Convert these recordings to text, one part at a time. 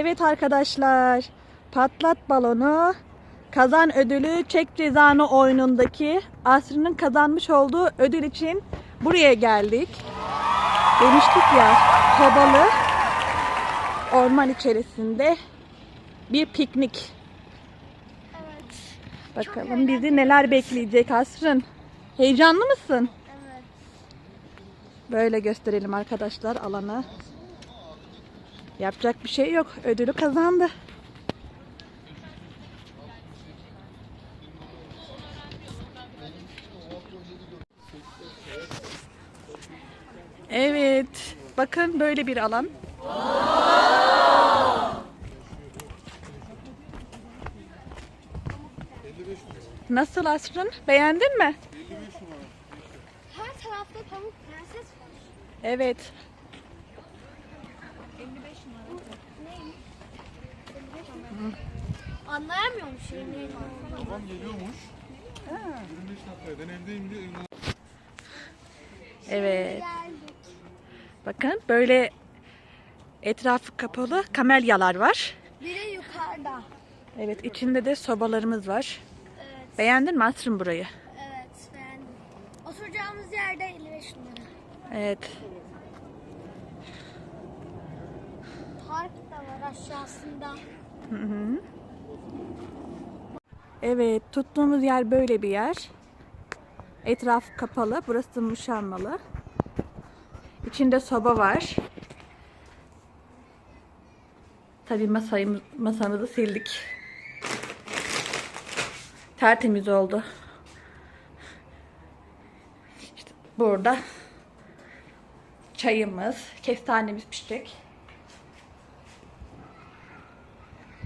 Evet arkadaşlar. Patlat balonu. Kazan ödülü çek cezanı oyunundaki Asrı'nın kazanmış olduğu ödül için buraya geldik. Demiştik ya sobalı orman içerisinde bir piknik. Evet. Bakalım bizi neler bekleyecek Asrın. Heyecanlı mısın? Evet. Böyle gösterelim arkadaşlar alanı. Yapacak bir şey yok. Ödülü kazandı. Evet. Bakın böyle bir alan. Nasıl Asrın? Beğendin mi? Her tarafta pamuk prenses var. Evet. 55 numara. Neymiş? 55 numara. Anlayamıyorum şeyini. Babam geliyormuş. 25 dakika ben evdeyim diyor. Evet. Geldik. Bakın böyle etrafı kapalı kamelyalar var. Biri yukarıda. Evet içinde de sobalarımız var. Evet. Beğendin mi Asrın burayı? Evet beğendim. Oturacağımız yerde 55 numara. Evet. Aşağısında. Evet tuttuğumuz yer böyle bir yer. Etraf kapalı. Burası muşanmalı. İçinde soba var. Tabii masayı, masamızı sildik. Tertemiz oldu. İşte burada çayımız, kestanemiz pişecek.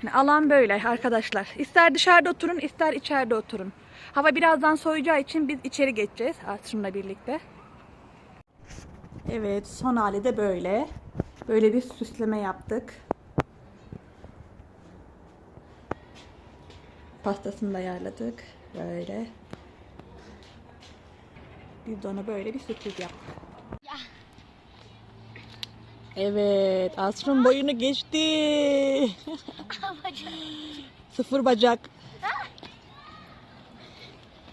Yani alan böyle arkadaşlar. İster dışarıda oturun, ister içeride oturun. Hava birazdan soğuyacağı için biz içeri geçeceğiz Asrın'la birlikte. Evet, son hali de böyle. Böyle bir süsleme yaptık. Pastasını da ayarladık. Böyle. Biz de ona böyle bir sürpriz yaptık. Evet, Asrın boyunu geçti. Sıfır bacak.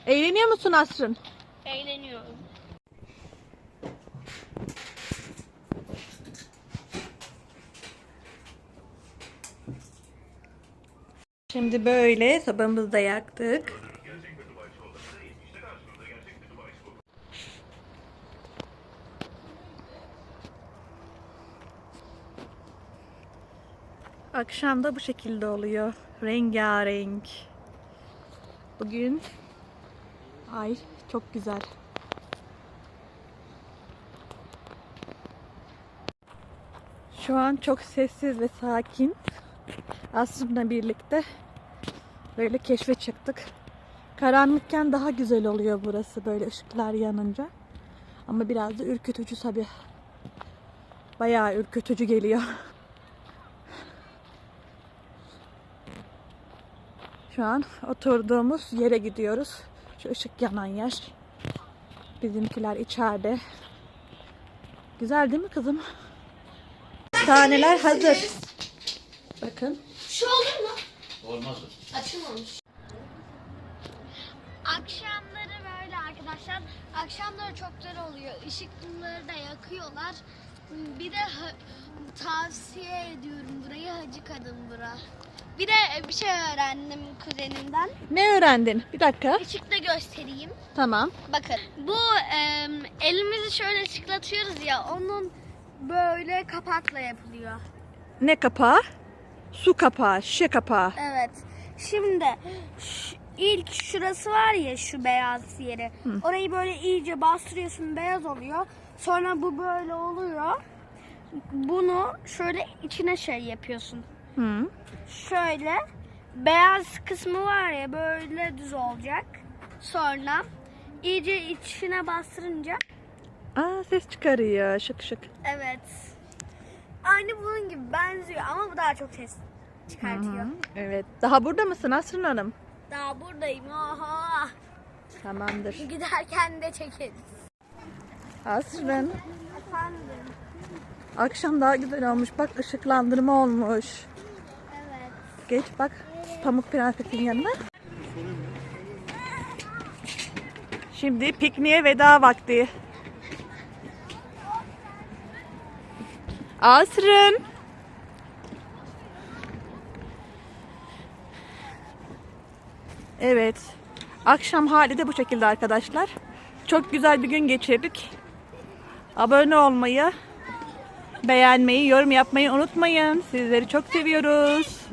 Eğleniyor musun Asrın? Eğleniyorum. Şimdi böyle sobamızı da yaktık. Akşam da bu şekilde oluyor. Rengarenk. Bugün ay çok güzel. Şu an çok sessiz ve sakin. Asrım'la birlikte böyle keşfe çıktık. Karanlıkken daha güzel oluyor burası böyle ışıklar yanınca. Ama biraz da ürkütücü tabii. Bayağı ürkütücü geliyor. Şu an oturduğumuz yere gidiyoruz. Şu ışık yanan yer. Bizimkiler içeride. Güzel değil mi kızım? Taneler hazır. Bakın. Şu olur mu? Olmaz. Açılmamış. Akşamları böyle arkadaşlar. Akşamları çok güzel oluyor. Işıkları da yakıyorlar. Bir de tavsiye ediyorum burayı Hacı Kadın bura. Bir de bir şey öğrendim kuzenimden. Ne öğrendin? Bir dakika. Işıkla göstereyim. Tamam. Bakın bu em, elimizi şöyle tıklatıyoruz ya onun böyle kapakla yapılıyor. Ne kapağı? Su kapağı, şişe kapağı. Evet. Şimdi ilk şurası var ya şu beyaz yeri. Orayı böyle iyice bastırıyorsun beyaz oluyor. Sonra bu böyle oluyor. Bunu şöyle içine şey yapıyorsun. Hı. Şöyle beyaz kısmı var ya böyle düz olacak. Sonra iyice içine bastırınca Aa ses çıkarıyor. Şık şık. evet. Aynı bunun gibi benziyor ama bu daha çok ses çıkartıyor. Evet. Daha burada mısın Asrın Hanım? Daha buradayım. Aha. Tamamdır. Giderken de çekeriz. Asrın. Efendim. Akşam daha güzel olmuş. Bak ışıklandırma olmuş. Geç bak Pamuk Prenses'in yanına. Şimdi pikniğe veda vakti. Asrın. Evet. Akşam hali de bu şekilde arkadaşlar. Çok güzel bir gün geçirdik. Abone olmayı, beğenmeyi, yorum yapmayı unutmayın. Sizleri çok seviyoruz.